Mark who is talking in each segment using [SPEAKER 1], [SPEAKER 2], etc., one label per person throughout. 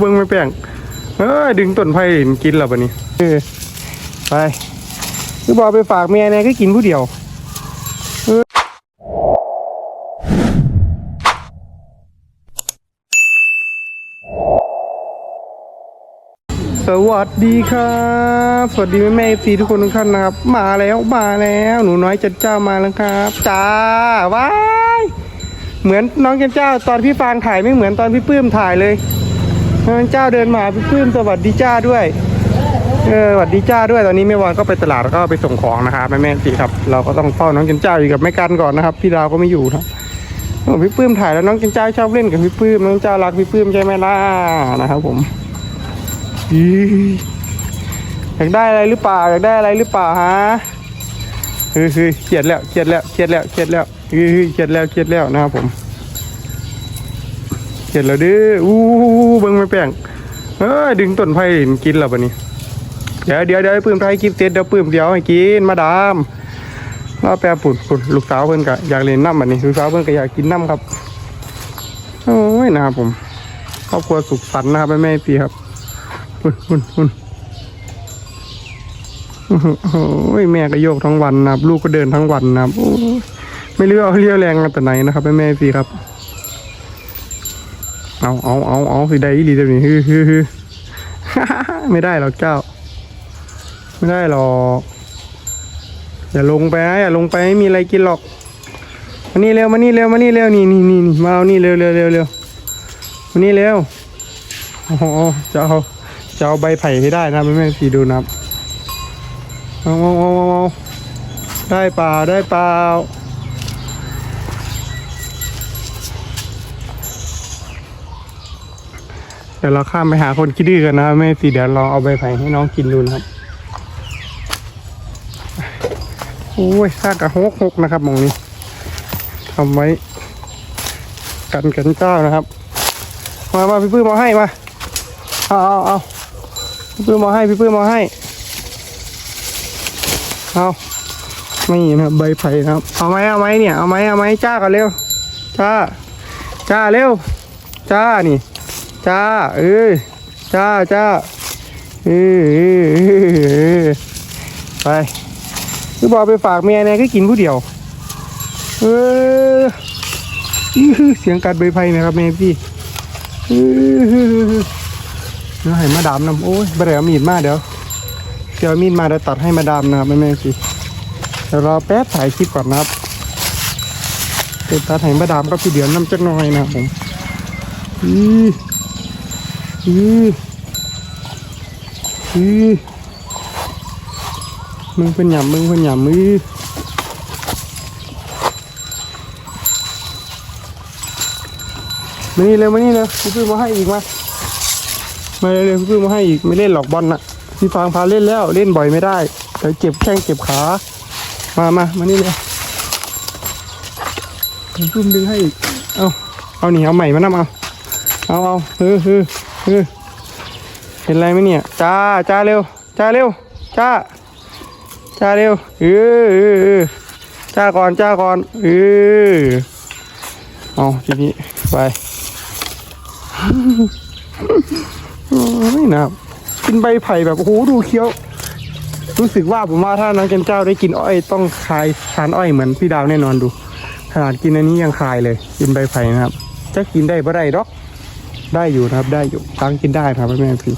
[SPEAKER 1] เบิ่งไม่แป้งเอ้ยดึงต้นไผ่กินแล้วบัดนี้เออไปคือบอกไปฝากแม่แน่ก็กินผู้เดียวสวัสดีครับ สวัสดีแม่แม่ซีทุกคนทุกท่านนะครับ มาแล้วมาแล้วหนูน้อยจันเจ้ามาแล้วครับจ้าว้ายเหมือนน้องจันเจ้าตอนพี่ฟางถ่ายไม่เหมือนตอนพี่ปื้มถ่ายเลย เจ้าเดินมาพี่ปื้มสวัสดีจ้าด้วยเออสวัสดีจ้าด้วยตอนนี้แม่วอนก็ไปตลาดแล้วก็ไปส่งของนะครับแม่แม่ซีครับ เราก็ต้องเฝ้าน้องจันเจ้าอยู่กับแม่กันก่อนนะครับพี่ดาวก็ไม่อยู่นะโอ้พี่ปื้มถ่ายแล้วน้องจันเจ้าชอบเล่นกับพี่ปื้มน้องเจ้ารักพี่ปื้มใช่ไหมล่ะนะครับผมอยากได้อะไรหรือเปล่าอยากได้อะไรหรือเปล่าฮะเฮ้ยเฮ้ยเครียดแล้วเครียดแล้วเครียดแล้วเครียดแล้วเฮ้ยเฮ้ยเครียดแล้วเครียดแล้วนะครับผม เครียดแล้วเด้ออู้เบิ่งไม่แป้งเอ้ยดึงต้นไผ่กินแล้วบัดนี้เดี๋ยวเดี๋ยวเดี๋ยวปื้มไผ่กินเสร็จเดี๋ยวปื้มเดี๋ยวให้กินมาดามรอแป๊บปุ่นปุ่นลูกสาวเพิ่นก็อยากเล่นน้ำบัดนี้ลูกสาวเพิ่นก็อยากกินน้ำครับโอ้ยนะครับผมครอบครัวสุขสันต์นะครับแม่แม่พี่ครับหุ่นหุ่นหุ่นโอ้โหแม่ก็โยกทั้งวันนะครับ ลูกก็เดินทั้งวันนะครับไม่รู้เอาเรียวแรงกันแต่ไหนนะครับแม่แม่สิครับ เอาเอาเอาเอาสิได้อีเดี๋ยวนี้ฮือฮือฮือไม่ได้หรอกเจ้า ไม่ได้หรอกอย่าลงไปนะอย่าลงไปไม่มีอะไรกินหรอกมานี่เร็วมานี่เร็วมานี่เร็วนี่นี่นี่มาเอานี่เร็วเร็วเร็วเร็วมานี่เร็วโอ้โหจะเอาจะเอาใบไผ่ให้ได้นะแม่แม่สีดูนับอาเอาเอาเอาเอาได้เปล่าได้เปล่า เดี๋ยวเราข้ามไปหาคนคิดดื้อกันนะแม่สีเดี๋ยวเราเอาใบไผ่ให้น้องกินดูนะครับโอ้ยซากกระหกหกนะครับมองนี้ทำไว้ กันกันเจ้านะครับ มามาพี่ปื้มมาให้มาเอาเอาเอาพี่ปื้มมาให้พี่ปื้มมาให้เอาไม่นะครับใบไผ่นะครับ เอาไหมเอาไหมเนี่ยเอาไหมเอาไหมจ้ากันเร็วจ้าจ้าเร็วจ้านี่ จ้า เออจ้าจ้าเออเออไปคือบอกไปฝากเมียเนี่ยก็กินผู้เดียว เอออื้อเสียงกัดใบไผ่นะครับแม่พี่เดี๋ยวให้มาดามนำโอ้ยบริเอามีดมาเดี๋ยวเดี๋ยวเอมีดมาเดี๋ยวตัดให้มาดามนะครับแม่แม่เดี๋ยวรอแป๊บถ่ายคลิปก่อนนะครับเดี๋ยวตัดให้มาดามก็พี่เดือนน้ำจักหน่อยนะครับผ อีอีอีมึงเป็นหยำมึงเป็นหยำมือมานี่เร็วมานี่เร็วพี่ปื้มมาให้อีกมามาเร็วๆพี่ปื้มมาให้อีกไม่เล่นหรอกบอลน่ะพี่ฟางพาเล่นแล้วเล่นบ่อยไม่ได้เดี๋ยวเจ็บแข้งเจ็บขา มามามานี่เลยพี่ปื้มดึงให้อีกเอาเอาหนีเอาใหม่มานํเอาเอาเอาเฮ้อเฮ้อ เห็นอะไรไหมเนี่ย จ้า จ้าเร็ว จ้าเร็ว จ้า จ้าเร็วเออเออเอจ้าก่อน จ้าก่อนเออเอาทีนี้ไปโอ้ยนะครับกินใบไผ่แบบโอ้โหดูเคี้ยว รู้สึกว่าผมว่าถ้าน้องเจนเจ้าได้กินอ้อยต้องคายทานอ้อยเหมือนพี่ดาวแน่นอนดู ขนาดกินอันนี้ยังคายเลย กินใบไผ่นะครับ จะกินได้บ่ได้หรอก ได้อยู่นะครับ ได้อยู่ตั้งกินได้ครับแม่พี่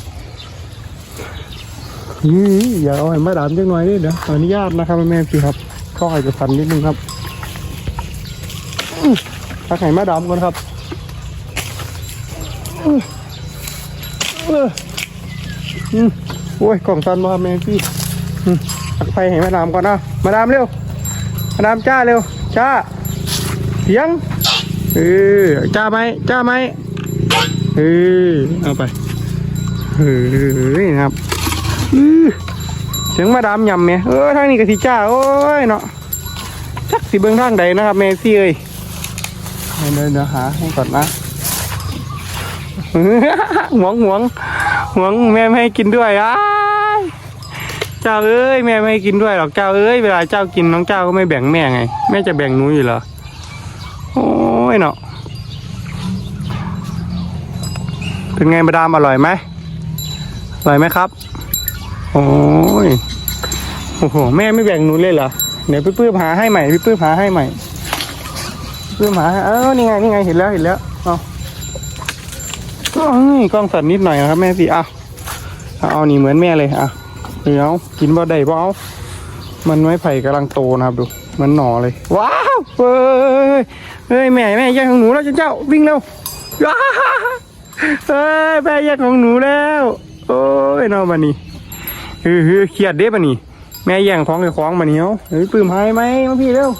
[SPEAKER 1] อืมอย่าเอาให้มาดามจังหน่อยดิเดี๋ยวขออนุญาตนะครับแม่พี่ครับข้ออาจจะสั่นนิดนึงครับอื้อตักไห้มาดามก่อนครับโอ้ยกล่องซันมาแมงพี่อืมตักไฟให้มาดามก่อนนะมาดามเร็วมาดามจ้าเร็วจ้าเสียงเออจ้าไหมจ้าไหม เออเอาไปเฮ้ยครับเสียงมาดามยำเนี่ยเออทางนี้ก็สิจ้าโอ้ยเนาะจักสิเบิ้งทางใดนะครับเมซี่เอ้ยเดี๋ยวเดี๋ยวหาให้ก่อนนะหวงหวงหวงแม่ไม่ให้กินด้วยอ้าเจ้าเอ้ยแม่ไม่ให้กินด้วยหรอกเจ้าเอ้ยเวลาเจ้ากินน้องเจ้าก็ไม่แบ่งแม่ไงแม่จะแบ่งหนูอยู่เหรอโอ้ยเนาะไป เป็นไงมาดามอร่อยไหมอร่อยไหมครับ โอ้ยโอ้โหแม่ไม่แบ่งหนูเลยเหรอเดี๋ยวพี่ปื้มหาให้ใหม่พี่ปื้มหาให้ใหม่พี่ปื้มหาให้เออนี่ไงนี่ไงเห็นแล้วเห็นแล้วเอาก็นี่กล้องสั่นนิดหน่อยนะครับแม่พี่อะเอาเอานี่เหมือนแม่เลยอะเดี๋ยวกินบ่ได้บ่เอามันไม้ไผ่กำลังโตนะครับดูมือนหน่อเลย ว้าวเฮ้ยเฮ้ยแม่แม่ย่งของหนูแล้วเจ้าเจ้าวิ่งเร็วว้าว เฮ้ยแม่แย่งของหนูแล้ว โอ้ยนอมานี่เฮ้ยเฮ้ยเครียดเด้มานี่ แม่แย่งของไอ้ของมานี่เอาเฮ้ยปื้มหายไหมมาพี่เร็ว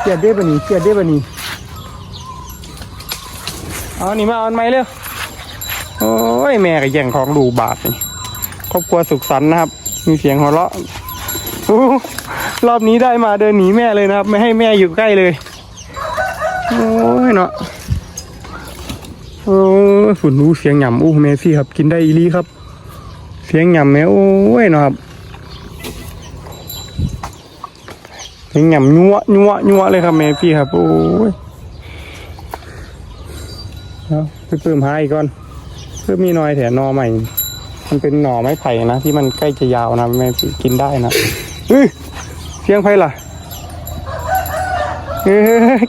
[SPEAKER 1] เครียดเด้มานี่เครียดเด้มานี่เอาหนีมาเอาไหมเร็วโอ้ยแม่ก็แย่งของดูบาทนี่ครอบครัวสุขสันต์นะครับ มีเสียงหัวเราะรอบนี้ได้มาเดินหนีแม่เลยนะครับ ไม่ให้แม่อยู่ใกล้เลย โอ้ยเนาะ โอ้ฝุ่นรู้เสียงหย่ำอู้แม่ซี่ครับ กินได้อีลีครับ เสียงหย่ำแม่โอ้ยนะครับเสียงหย่ำยัวยัวยัวเลยครับแม่พี่ครับ โอ้ยเอาไปเพิ่มหาอีกก่อน เพิ่มมีหน้อยแถนอใหม่ มันเป็นหน่อไม้ไผ่นะ ที่มันใกล้จะยาวนะแม่พี่กินได้นะเฮ้ยเสียงไผ่ล่ะเอ้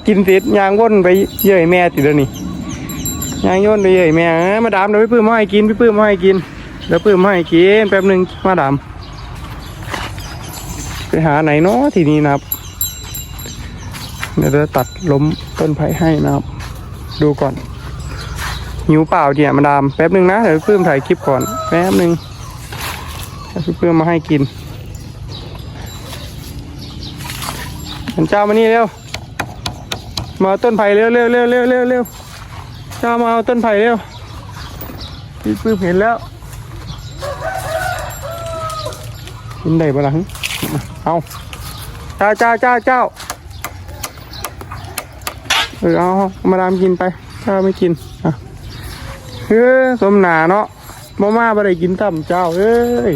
[SPEAKER 1] กินเสร็จยางว่นไปเย่ยแม่ติดแล้วนี่ ยางย่นไปเย่ยแม่มาดามเดี๋ยวพี่ปื้มมาให้กินพี่ปื้มมาให้กินเดี๋ยวปื้มมาให้กินแป๊บหนึ่งมาดามไปหาไหนเนาะทีนี้นะครับเดี๋ยวจะตัดล้มต้นไผ่ให้นะครับ ดูก่อนหิวเปล่าเนี่ยมาดามแป๊บหนึ่งนะเดี๋ยวพี่ปื้มถ่ายคลิปก่อนแป๊บหนึ่งเพี่ปื้มมาให้กินเจ้ามานี่เร็วมาต้นไผ่เร็วเร็วเร็วเร็วเร็ว จ้ามาเอาต้นไผ่เร็วพี่ปื้มเห็นแล้วเห็นได้ปะล่ะเอาจ้าจ้าเจ้าเจ้าเออเอามาดามกินไปเจ้าไม่กินอะเฮ้ยสมหนาเนาะมาม่าบ่ได้กินต่ำเจ้าเอ้ย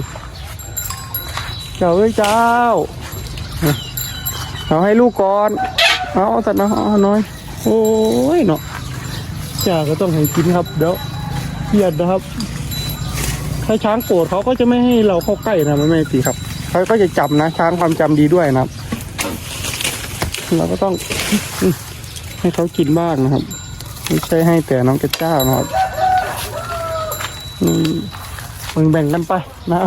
[SPEAKER 1] เจ้าเอ้ยเจ้าเอาให้ลูกก่อน เอาสัตว์นะเอาน้อย โอ้ยเนาะ จ่าก็ต้องให้กินครับ เดี๋ยวเครียดนะครับ ถ้าช้างโกรธเขาก็จะไม่ให้เราเข้าใกล้นะไม่ไม่ตีครับเขาก็จะจับนะ ช้างความจำดีด้วยนะครับ เราก็ต้องให้เขากินบ้างนะครับ ไม่ใช่ให้แต่น้องกระเจ้านะครับอืมมึงแบ่งกันไปนะ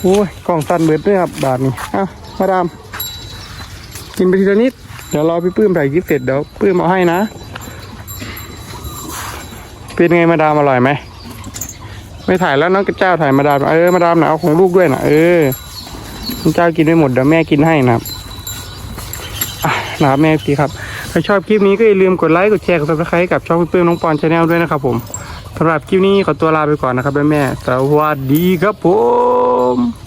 [SPEAKER 1] โอ้ยกล่องสั่นเบิดด้วยครับ บาทนี้อ้าวมาดาม กินไปทีละนิด เดี๋ยวรอพี่ปื้มถ่ายคลิปเสร็จเดี๋ยวปื้มเอาให้นะเป็นไงมาดามอร่อยไหมไม่ถ่ายแล้วน้องกระเจ้าถ่ายมาดามเออมาดามนะเอาของลูกด้วยนะเออเจ้ากินไม่หมดเดี๋ยวแม่กินให้นะครับนะครับแม่พี่ครับถ้าชอบคลิปนี้ก็อย่าลืมกดไลค์กดแชร์กดซับสไครต์กับช่องพี่ปื้มน้องปอนชาแนลด้วยนะครับผมสำหรับคลิปนี้ขอตัวลาไปก่อนนะครับแม่แม่สวัสดีครับผม